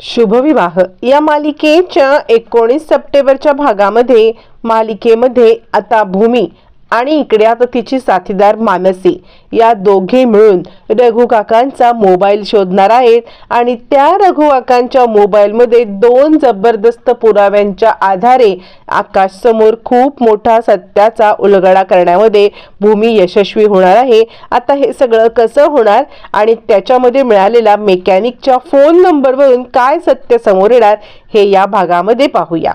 शुभविवाह. या मालिकेच्या एकोणीस सप्टेंबरच्या भागामध्ये मालिकेमध्ये आता भूमी आणि इकडे आता तिची साथीदार मानसी या दोघे मिळून रघु काकांचा मोबाईल शोधणार आहेत आणि त्या रघुकाकांच्या मोबाईलमध्ये दोन जबरदस्त पुराव्यांच्या आधारे आकाश समोर खूप मोठा सत्याचा उलगडा करण्यामध्ये भूमी यशस्वी होणार आहे. आता हे सगळं कसं होणार आणि त्याच्यामध्ये मिळालेला मेकॅनिकच्या फोन नंबरवरून काय सत्य समोर येणार हे या भागामध्ये पाहूया.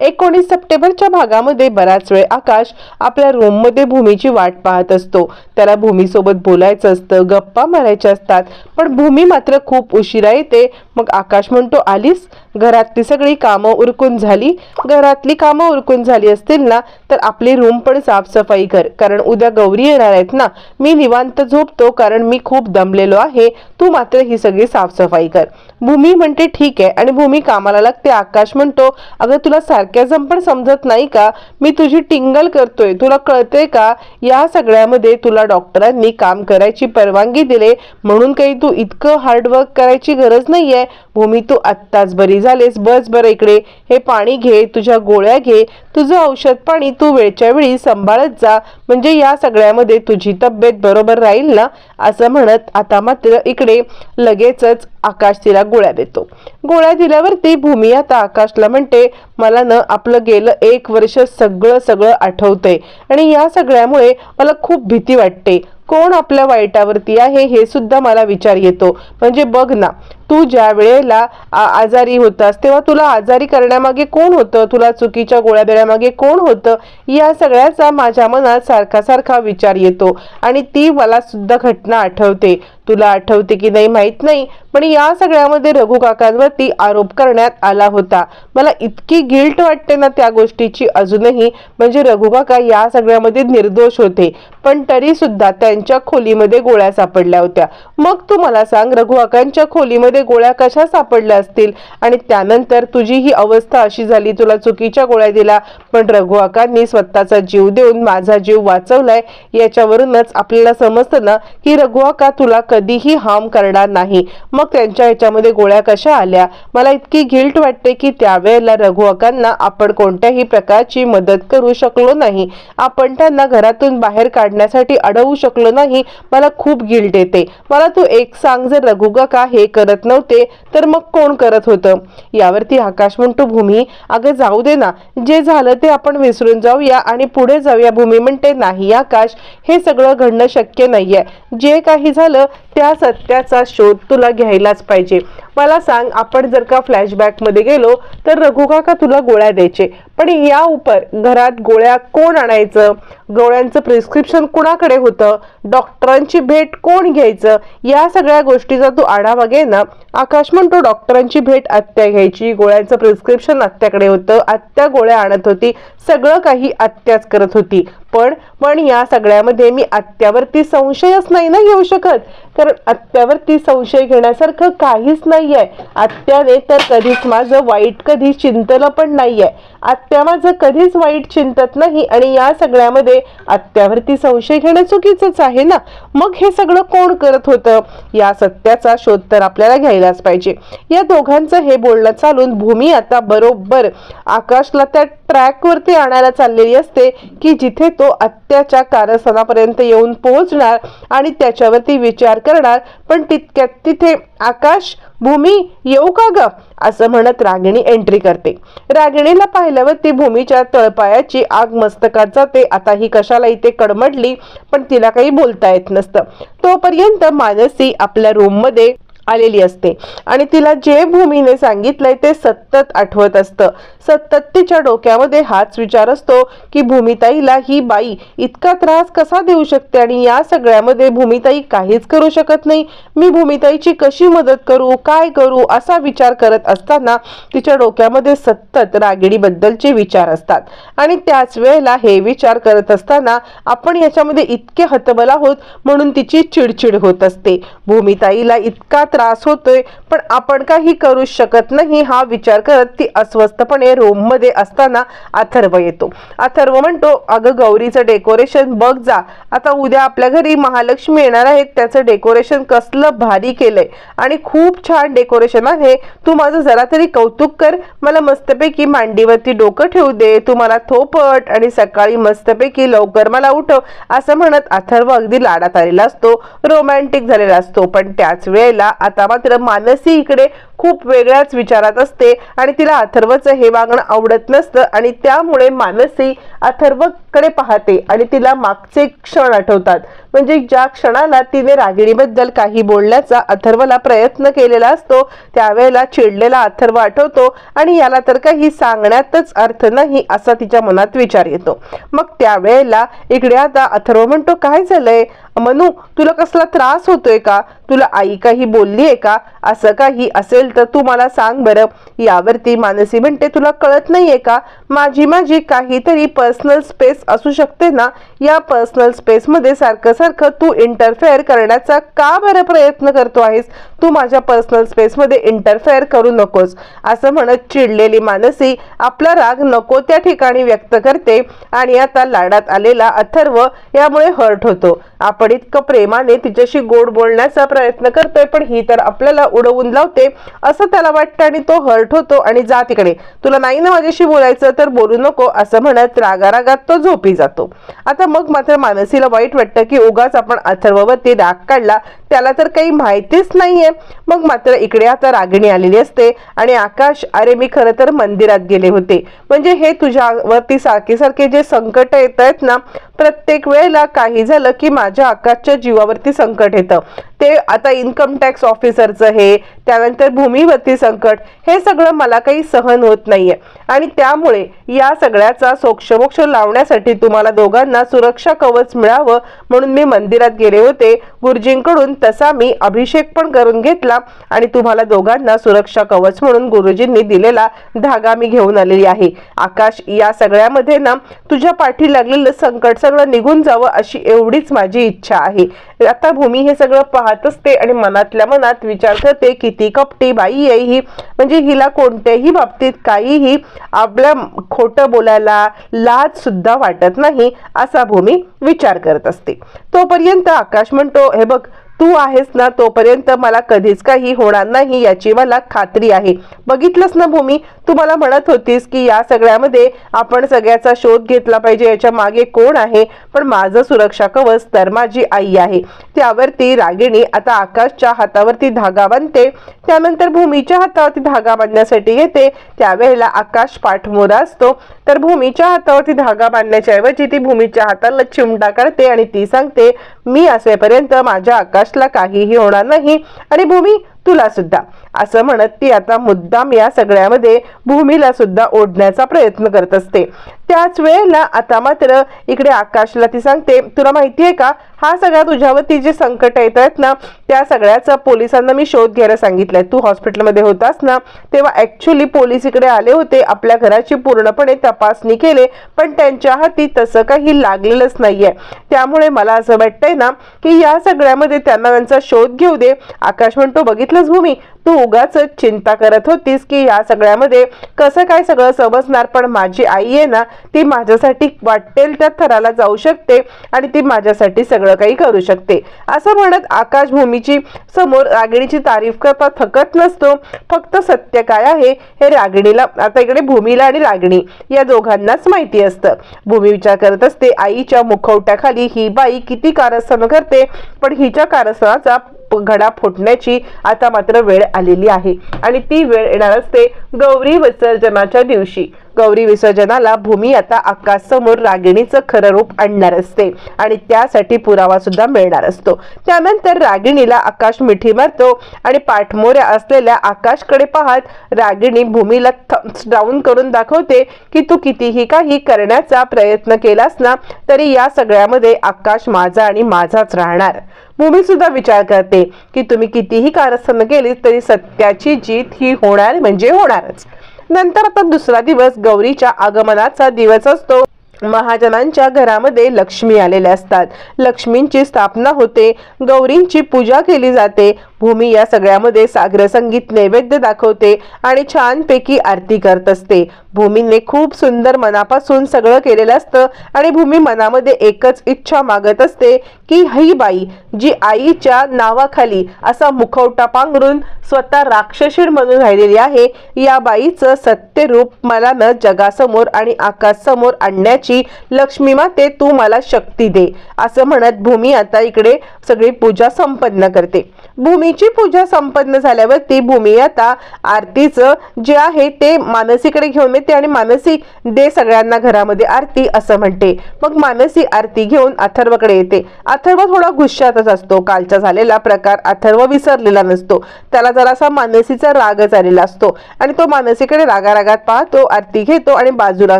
एकोणीस सप्टेंबरच्या भागामध्ये बराच वेळ आकाश आपल्या रूममध्ये भूमीची वाट पाहत असतो. त्याला भूमीसोबत बोलायचं असतं गप्पा मारायच्या असतात पण भूमी मात्र खूप उशिरा येते. मग आकाश म्हणतो आलीस? घरातली सगळी कामं उरकून झाली? घरातली कामं उरकून झाली असतील ना तर आपली रूम पण साफसफाई कर. कारण उद्या गौरी येणार आहेत ना. मी निवांत झोपतो कारण मी खूप दमलेलो आहे. तू मात्र ही सगळी साफसफाई कर. भूमी म्हणते ठीक आहे. आणि भूमी कामाला लागते. आकाश म्हणतो अगं तुला सारखं सारख्याजम पण समजत नाही का? मी तुझी टिंगल करतोय. तुला कळतंय का? या सगळ्यामध्ये तुला डॉक्टरांनी काम करायची परवानगी दिले. म्हणून काही तू इतकं हार्डवर्क करायची गरज नाहीये. भूमी तू आत्ताच बरी झालेस. बस बरं इकडे. हे पाणी घे तुझ्या गोळ्या घे. तुझं औषध पाणी तू वेळच्या वेळी सांभाळत जा. म्हणजे या सगळ्यामध्ये तुझी तब्येत बरोबर राहील ना? असं म्हणत आता मात्र इकडे लगेचच आकाश तिला गोळ्या देतो. गोळ्या दिल्यावरती भूमी आता आकाशला म्हणते मला न आपलं गेलं एक वर्ष सगळं सगळं आठवतंय. आणि या सगळ्यामुळे मला खूप भीती वाटते. कोण आपल्या वाईटावरती आहे हे सुद्धा मला विचार येतो. म्हणजे बघ ना तू ज्या वेळेला आजारी होतास तेव्हा तुला आजारी करण्यामागे कोण होतं? तुला चुकीच्या गोळ्या देण्यामागे कोण होतं? या सगळ्याचा माझ्या मनात सारखा सारखा विचार येतो आणि ती मला सुद्धा घटना आठवते. तुला आठवते की नाही माहीत नाही पण या सगळ्यामध्ये रघु काकांवरती आरोप करण्यात आला होता. मला इतकी गिल्ट वाटते ना त्या गोष्टीची अजूनही म्हणजे रघु काका या सगळ्यामध्ये निर्दोष होते पण तरी सुद्धा त्यांच्या खोलीमध्ये गोळ्या सापडल्या होत्या. मग तू मला सांग रघु काकांच्या खोलीमध्ये गोळ्या कशा सापडल्या असतील? आणि त्यानंतर तुझी ही अवस्था अशी झाली तुला चुकीच्या गोळ्या दिला पण रघु काकांनी स्वतःचा जीव देऊन माझा जीव वाचवलाय याच्यावरूनच आपल्याला समजतं ना की रघु काका तुला कधीही हार्म करणार नाही. मग त्यांच्या ह्याच्यामध्ये गोळ्या कशा आल्या? मला इतकी गिल्ट वाटते की त्यावेळेला रघु काकांना आपण कोणत्याही प्रकारची मदत करू शकलो नाही. आपण त्यांना घरातून बाहेर काढण्यासाठी अडवू शकलो नाही. मला खूप गिल्ट येते. मला तू एक सांग जर रघु काका हे करत नव्हते तर मग कोण करत होतं? यावरती आकाश म्हणतो भूमी अगं जाऊ दे ना. जे झालं ते आपण विसरून जाऊया आणि पुढे जाऊया. भूमी म्हणते नाही आकाश हे सगळं घडणं शक्य नाहीये. जे काही झालं त्या सत्याचा शोध तुला घ्यायलाच पाहिजे. मला सांग आपण जर का फ्लॅशबॅकमध्ये गेलो तर रघु काका तुला गोळ्या द्यायचे. पण या उपर घरात गोळ्या कोण आणायचं? गोळ्यांचं प्रिस्क्रिप्शन कुणाकडे होतं? डॉक्टरांची भेट कोण घ्यायचं? या सगळ्या गोष्टीचा तू आढावा घे ना. आकाश म्हणतो डॉक्टरांची भेट आत्या घ्यायची. गोळ्यांचं प्रिस्क्रिप्शन आत्याकडे होतं. आत्या गोळ्या आणत होती. सगळं काही आत्याच करत होती. पण पण या सगळ्यामध्ये मी आत्यावरती संशयच नाही ना घेऊ शकत. कारण आत्यावरती संशय घेण्यासारखं काहीच नाही आहे आत्याने तर कधीच माझं वाईट कधी चिंतलं पण नाही आहे आत्या माझं कधीच वाईट चिंतत नाही आणि या सगळ्यामध्ये आत्यावरती संशय घेणं चुकीचंच आहे ना? मग हे सगळं कोण करत होतं? या सत्याचा शोध तर आपल्याला घ्यायलाच पाहिजे. या दोघांचं हे बोलणं चालून भूमी आता बरोबर आकाशला त्या ट्रॅकवरती आणायला चाललेली असते की जिथे तो आत्याच्या कारस्थानापर्यंत येऊन पोहोचणार आणि त्याच्यावरती विचार करणार. पण तितक्यात तिथे आकाश भूमी येऊ का ग? असं म्हणत रागिणी एंट्री करते. रागिणीला पाहिल्यावर ती भूमीच्या तळपायाची आग मस्तकात जाते. आता ही कशाला इथे कडमडली? पण तिला काही बोलता येत नसतं. तोपर्यंत मानसी आपल्या रूममध्ये आलेली असते. आणि तिला जे भूमीने सांगितलंय ते सतत आठवत असतं. सतत तिच्या डोक्यामध्ये हाच विचार असतो की भूमिताईला ही बाई इतका त्रास कसा देऊ शकते आणि या सगळ्यामध्ये भूमिताई काहीच करू शकत नाही. मी भूमिताईची कशी मदत करू काय करू असा विचार करत असताना तिच्या डोक्यामध्ये सतत रागिणीबद्दलचे विचार असतात. आणि त्याच वेळेला हे विचार करत असताना आपण याच्यामध्ये इतके हतबल आहोत म्हणून तिची चिडचिड होत असते. भूमिताईला इतका त्रास होतोय पण आपण काही करू शकत नाही हा विचार करत ती अस्वस्थपणे रोममध्ये असताना अथर्व येतो. अथर्व म्हणतो अगं गौरीचं डेकोरेशन बघ जा. आता उद्या आपल्या घरी महालक्ष्मी येणार आहेत त्याचं डेकोरेशन कसलं भारी केलंय. आणि खूप छान डेकोरेशन आहे. तू माझं जरा तरी कौतुक कर. मला मस्तपैकी मांडीवरती डोकं ठेवू दे. तू मला थोपट आणि सकाळी मस्तपैकी लवकर मला उठव असं म्हणत अथर्व अगदी लाडात आलेला असतो. रोमॅन्टिक झालेला असतो पण त्याच वेळेला आता मात्र मानसी इकडे खूप वेगळ्याच विचारात असते आणि तिला अथर्वचं हे वागणं आवडत नसतं आणि त्यामुळे मानसी अथर्वकडे पाहते आणि तिला मागचे क्षण आठवतात. म्हणजे ज्या क्षणाला तिने रागिणीबद्दल काही बोलण्याचा अथर्वला प्रयत्न केलेला असतो त्यावेळेला चिडलेला अथर्व आठवतो आणि याला तर काही सांगण्यातच अर्थ नाही असा तिच्या मनात विचार येतो. मग त्यावेळेला इकडे आता अथर्व म्हणतो काय झालंय? मनू तुला कसला त्रास होतोय का? तुला आई काही बोलली आहे का? असं काही असेल तर तू मला सांग बरं. यावरती मानसी म्हणते तुला कळत नाहीये का? माझी माझी काहीतरी पर्सनल स्पेस असू शकते ना? या पर्सनल स्पेसमध्ये सारखं सारखं तू इंटरफेअर करण्याचा का बरं प्रयत्न करतो आहेस? तू माझ्या पर्सनल स्पेसमध्ये इंटरफेअर करू नकोस. असं म्हणत चिडलेली मानसी आपला राग नको त्या ठिकाणी व्यक्त करते आणि आता लाडात आलेला अथर्व यामुळे हर्ट होतो. आपण इतकं प्रेमाने तिच्याशी गोड बोलण्याचा प्रयत्न करतोय पण ही तर आपल्याला उडवून लावते. असं त्याला वाटतं आणि तो हर्ट होतो आणि जा तिकडे. तुला नाही ना माझ्याशी बोलायचं तर बोलू नको असं म्हणत रागारागात तो झोपी जातो. आता मग मात्र मानसीला वाईट वाटतं की उगाच आपण अथर्ववरती राग काढला त्याला तर काही माहितीच नाहीये. मग मात्र इकडे आता रागिणी आलेली असते आणि आकाश अरे मी खरं तर मंदिरात गेले होते. म्हणजे हे तुझ्यावरती सारखे सारखे जे संकट येत आहेत ना प्रत्येक वेळेला काही झालं की माझ्या आकाशच्या जीवावरती संकट येतं. ते आता इन्कम टॅक्स ऑफिसरचं हे त्यानंतर भूमीवरती संकट हे सगळं मला काही सहन होत नाहीये. आणि त्यामुळे या सगळ्याचा सोक्षमोक्ष लावण्यासाठी तुम्हाला दोघांना सुरक्षा कवच मिळावं म्हणून मी मंदिरात गेले होते. गुरुजींकडून तसा मी अभिषेक पण करून घेतला आणि तुम्हाला दोघांना सुरक्षा कवच म्हणून गुरुजींनी दिलेला धागा मी घेऊन आलेली आहे. आकाश या सगळ्यामध्ये ना तुझ्या पाठी लागलेलं संकट सगळं निघून जावं अशी एवढीच माझी इच्छा आहे. आता भूमी हे सगळं पाहत असते आणि मनातल्या मनात विचार करते किती कपटी बाई आहे ही. म्हणजे हिला कोणत्याही बाबतीत काहीही आपल्या खोटं बोलायला लाज सुद्धा वाटत नाही असा भूमी विचार करत असते. तोपर्यंत आकाश म्हणतो हे बघ तू आहेस ना तोपर्यंत मला कधीच काही होणार नाही याची मला खात्री आहे. बघितलंस ना भूमी? तू मला म्हणत होतीस की या सगळ्यामध्ये आपण सगळ्याचा शोध घेतला पाहिजे याच्या मागे कोण आहे? पण माझं सुरक्षा कवच तर माझी आई आहे. त्यावरती रागिणी आता आकाशच्या हातावरती धागा बांधते त्यानंतर भूमीच्या हातावरती धागा बांधण्यासाठी येते. त्यावेळेला आकाश पाठमोरा असतो. तर भूमीच्या हातावरती धागा बांधण्याच्या ऐवजी ती भूमीच्या हाताला चिमटा काढते आणि ती सांगते मी असेपर्यंत माझ्या आकाशला काहीही होणार नाही. आणि भूमी तुला सुद्धा. असं म्हणत ती आता मुद्दाम या सगळ्यामध्ये भूमीला सुद्धा ओढण्याचा प्रयत्न करत असते. त्याच वेळेला आता मात्र इकडे आकाशला ती सांगते तुला माहिती आहे का? हा सगळा तुझ्यावरती जे संकट येत आहेत ना त्या सगळ्याचा पोलिसांना मी शोध घ्यायला सांगितलंय. तू हॉस्पिटलमध्ये होतास ना तेव्हा ऍक्च्युली पोलीस इकडे आले होते आपल्या घराची पूर्णपणे तपासणी केले पण त्यांच्या हाती तसं काही लागलेलंच नाहीये. त्यामुळे मला असं वाटतंय ना की या सगळ्यामध्ये त्यांना त्यांचा शोध घेऊ दे. आकाश म्हणतो बघितलंच भूमी? तू उगाच चिंता करत होतीस की या सगळ्यामध्ये कसं काय सगळं समजणार? पण माझी आई आहे ना ती माझ्यासाठी वाटेल त्या थराला जाऊ शकते आणि ती माझ्यासाठी सगळं काही करू शकते. असं म्हणत आकाश भूमीची समोर रागिणीची तारीफ करता थकत नसतो. फक्त सत्य काय आहे हे रागिणीला आता इकडे भूमीला आणि रागिणी या दोघांनाच माहिती असतं. भूमी विचार करत असते आईच्या मुखवट्याखाली ही बाई किती कारस्थानं करते पण हिच्या कारस्थानाचा घडा फुटण्याची आता मात्र वेळ आलेली आहे. आणि ती वेळ येणार असते गौरी विसर्जनाच्या दिवशी. गौरी विसर्जनाला भूमी आता आकाश समोर रागिणीचं खरं रूप आणणार असते आणि त्यासाठी पुरावा सुद्धा मिळणार असतो. त्यानंतर रागिणीला आकाश मिठी मारतो आणि पाठमोऱ्या असलेल्या आकाशकडे पाहत रागिणी भूमीला थम्स डाऊन करून दाखवते की तू कितीही काही करण्याचा प्रयत्न केलास ना तरी या सगळ्यामध्ये आकाश माझा आणि माझाच राहणार. भूमी सुद्धा विचार करते की तुम्ही कितीही कारस्थानं केली तरी सत्याची जीत ही होणार म्हणजे होणारच. नंतर आता दुसरा दिवस गौरीच्या आगमनाचा दिवस असतो. महाजनांच्या घरामध्ये लक्ष्मी आलेल्या असतात. लक्ष्मींची स्थापना होते. गौरींची पूजा केली जाते. भूमी या सगळ्यामध्ये सागर संगीत नैवेद्य दाखवते आणि छानपैकी आरती करत असते. भूमीने खूप सुंदर मनापासून सगळं केलेलं असतं आणि भूमी मनामध्ये एकच इच्छा मागत असते की ही बाई जी आईच्या नावाखाली असा मुखवटा पांघरून स्वतः राक्षसीण म्हणून राहिलेली आहे या बाईचं सत्य रूप मला न जगासमोर आणि आकाशसमोर आणण्याची लक्ष्मी माते तू मला शक्ती दे असं म्हणत भूमी आता इकडे सगळी पूजा संपन्न करते. भूमीची पूजा संपन्न झाल्यावरती भूमी आता आरतीचं जे आहे ते मानसीकडे घेऊन येते आणि मानसी दे सगळ्यांना घरामध्ये आरती असं म्हणते. मग मानसी आरती घेऊन अथर्वकडे येते. अथर्व थोडा गुस्सातच असतो. कालचा झालेला प्रकार अथर्व विसरलेला नसतो. त्याला जरासा मानसीचा रागच आलेला असतो. आणि तो मानसीकडे रागारागात पाहतो आरती घेतो आणि बाजूला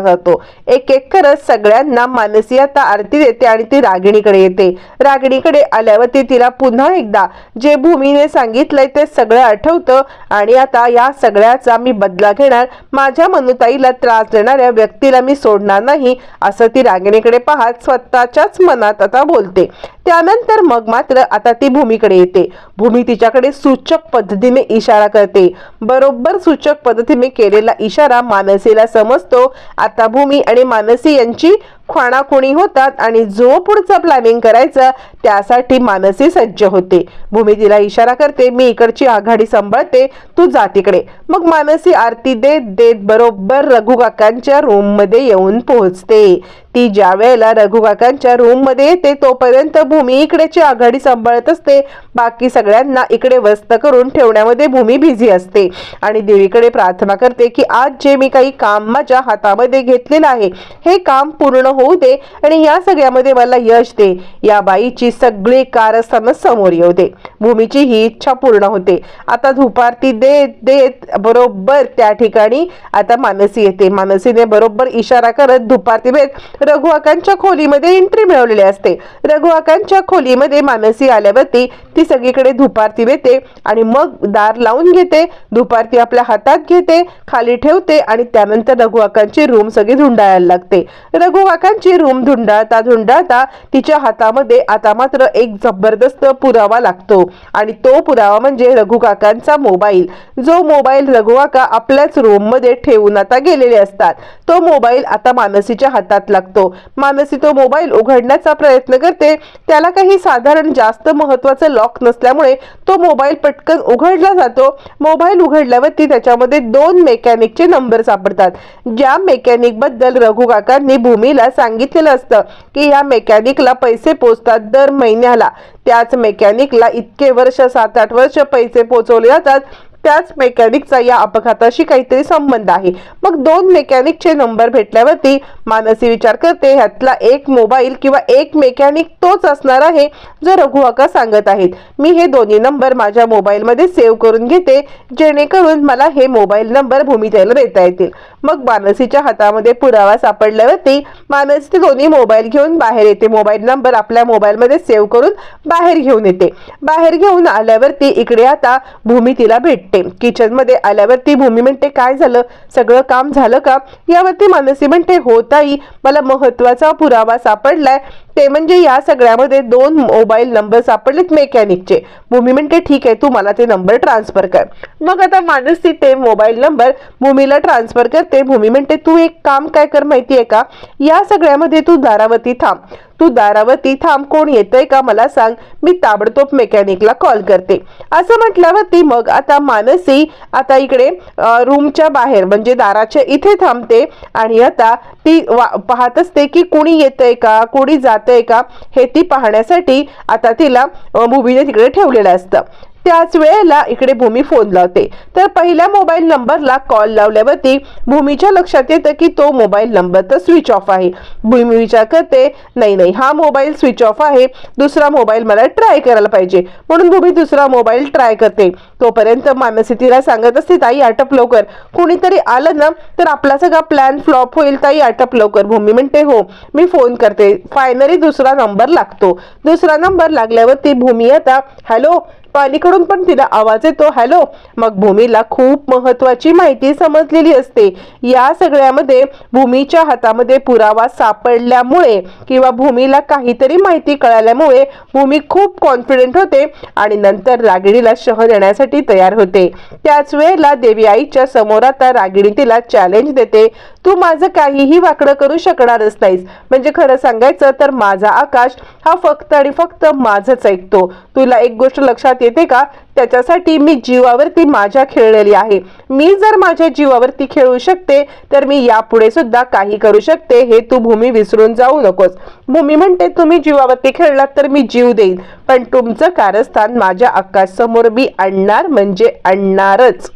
जातो. एक एक करत सगळ्यांना मानसी आता आरती देते आणि ती रागिणीकडे येते. रागिणीकडे आल्यावर ती तिला पुन्हा एकदा जे भूमीने सांगितलंय ते सगळं आठवतं आणि आता या सगळ्याचा मी बदला घेणार. माझ्या मनुताईला त्रास देणाऱ्या व्यक्तीला मी सोडणार नाही असं ती रागिणीकडे पाहत स्वतःच्याच मनात आता बोलते. त्यानंतर मग मात्र आता ती भूमीकडे येते. भूमी तिच्याकडे सूचक पद्धतीने इशारा करते. बरोबर सूचक पद्धतीने केलेला इशारा मानसीला समजतो. आता भूमी आणि मानसी यांची खाणाखुणी होतात आणि जो पुढचं प्लॅनिंग करायचं त्यासाठी मानसी सज्ज होते. भूमी तिला इशारा करते मी इकडची आघाडी सांभाळते तू जा तिकडे. मग मानसी आरती देत देत बरोबर रघु रूममध्ये येऊन पोहोचते. ती ज्या वेळेला रघु रूममध्ये येते तोपर्यंत भूमी इकडेची आघाडी सांभाळत असते. बाकी सगळ्यांना इकडे वस्त करून ठेवण्यामध्ये भूमी बिझी असते. आणि देवीकडे प्रार्थना करते की आज जे मी काही काम माझ्या हातामध्ये घेतलेलं आहे हे काम पूर्ण होऊ दे आणि या सगळ्यामध्ये मला यश दे. या बाईची सगळी कारस्थानं समोर येऊ दे भूमीची ही इच्छा पूर्ण होते. आता धुपारती देत देत बरोबर त्या ठिकाणी आता मानसी येते. मानसीने बरोबर इशारा करत धुपारती देत रघुआकांच्या खोलीमध्ये एंट्री मिळवलेली असते. रघुआकांच्या खोलीमध्ये मानसी आल्यावरती ती सगळीकडे धुपारती देते आणि मग दार लावून घेते धुपारती आपल्या हातात घेते खाली ठेवते आणि त्यानंतर रघुवाकांची रूम सगळी धुंडाळायला लागते. रघुवाकांची रूम धुंडाळता धुंडाळता तिच्या हातामध्ये आता मात्र एक जबरदस्त पुरावा लागतो आणि तो पुरावा म्हणजे रघु काकांचा मोबाईल. जो मोबाईल रघुवाका आपल्याच रूममध्ये ठेवून आता गेलेले असतात. तो मोबाईल आता मानसीच्या हातात लागतो. मानसी तो मोबाईल उघडण्याचा प्रयत्न करते. त्याला काही साधारण जास्त महत्वाचं लॉक नसल्यामुळे तो मोबाईल पटकन उघडला जातो. मोबाईल उघडल्यावरती त्याच्यामध्ये दोन मेकॅनिकचे नंबर सापडतात. ज्या मेकॅनिकबद्दल रघु काकांनी भूमीला सांगितलेलं असतं की या मेकॅनिकला पैसे पोचतात दर महिन्याला. त्याच मेकॅनिकला इतके वर्ष सात आठ वर्ष पैसे पोचवले जातात. त्याच मेकॅनिकचा या अपघाताशी काहीतरी संबंध आहे. मग दोन मेकॅनिकचे नंबर भेटल्यावरती मानसी विचार करते ह्यातला एक मोबाईल किंवा एक मेकॅनिक तोच असणार आहे जो रघुआका सांगत आहेत. मी हे दोन्ही नंबर माझ्या मोबाईलमध्ये सेव्ह करून घेते जेणेकरून मला हे मोबाईल नंबर भूमितेला देता येतील. मग मानसीच्या हातामध्ये पुरावा सापडल्यावरती मानसी ते दोन्ही मोबाईल घेऊन बाहेर येते. मोबाईल नंबर आपल्या मोबाईलमध्ये सेव्ह करून बाहेर घेऊन येते. बाहेर घेऊन आल्यावरती इकडे आता भूमितीला भेटते. भेटते किचनमध्ये आल्यावरती भूमी म्हणते काय झालं? सगळं काम झालं का? यावरती मानसी म्हणते हो ताई मला महत्त्वाचा पुरावा सापडलाय. ते म्हणजे या सगळ्यामध्ये दोन मोबाईल नंबर सापडलेत मेकॅनिकचे भूमी म्हणते ठीक आहे तू मला ते नंबर ट्रान्सफर कर. मग आता मानसी ते मोबाईल नंबर भूमीला ट्रान्सफर करते. भूमी म्हणते तू एक काम काय कर माहिती आहे का? या सगळ्यामध्ये तू दारावती थांब. तू दारावती थांब कोण येतंय का मला सांग. मी ताबडतोब मेकॅनिकला कॉल करते. असं म्हटल्यावरती मग आता मानसी आता इकडे रूमच्या बाहेर म्हणजे दाराच्या इथे थांबते आणि आता ती वा- पाहत असते की कोणी येतंय का कोणी जात जाते का? हे ती पाहण्यासाठी आता तिला मुव्हीने तिकडे ठेवलेलं असतं. त्याच वेळेला इकडे भूमी फोन लावते. तर पहिल्या मोबाईल नंबरला कॉल लावल्यावरती भूमीच्या लक्षात येतं की तो मोबाईल नंबर तर स्विच ऑफ आहे. भूमी विचार करते नाही नाही हा मोबाईल स्विच ऑफ आहे. दुसरा मोबाईल मला ट्राय करायला पाहिजे. म्हणून भूमी दुसरा मोबाईल ट्राय करते. तोपर्यंत मानसी तिला सांगत असते ताई आटप लवकर. कुणीतरी आलं ना तर आपला सगळा प्लॅन फ्लॉप होईल ताई आटप लवकर. भूमी म्हणते हो मी फोन करते. फायनली दुसरा नंबर लागतो. दुसरा नंबर लागल्यावरती भूमी आता हॅलो पालीकडून पण तिला आवाज येतो. हॅलो? मग भूमीला खूप महत्वाची माहिती समजलेली असते. या सगळ्यामध्ये भूमीच्या हातामध्ये पुरावा सापडल्यामुळे किंवा भूमीला काहीतरी माहिती कळाल्यामुळे भूमी खूप कॉन्फिडेंट होते आणि नंतर रागिणीला शह देण्यासाठी तयार होते. त्याच वेळेला देवी आईच्या समोर आता रागिणी तिला चॅलेंज देते. तू माझं काहीही वाकडं करू शकणारच नाहीस. म्हणजे खरं सांगायचं तर माझा आकाश हा फक्त आणि फक्त माझंच ऐकतो. तुला एक गोष्ट लक्षात येते का? त्याच्यासाठी मी जीवावरती माझ्या खेळलेली आहे. मी जर माझ्या जीवावरती खेळू शकते तर मी यापुढे सुद्धा काही करू शकते. हे तू भूमी विसरून जाऊ नकोस. भूमी म्हणते तुम्ही जीवावरती खेळलात तर मी जीव देईन. पण तुमचं कारस्थान माझ्या आकाश समोर मी आणणार म्हणजे आणणारच.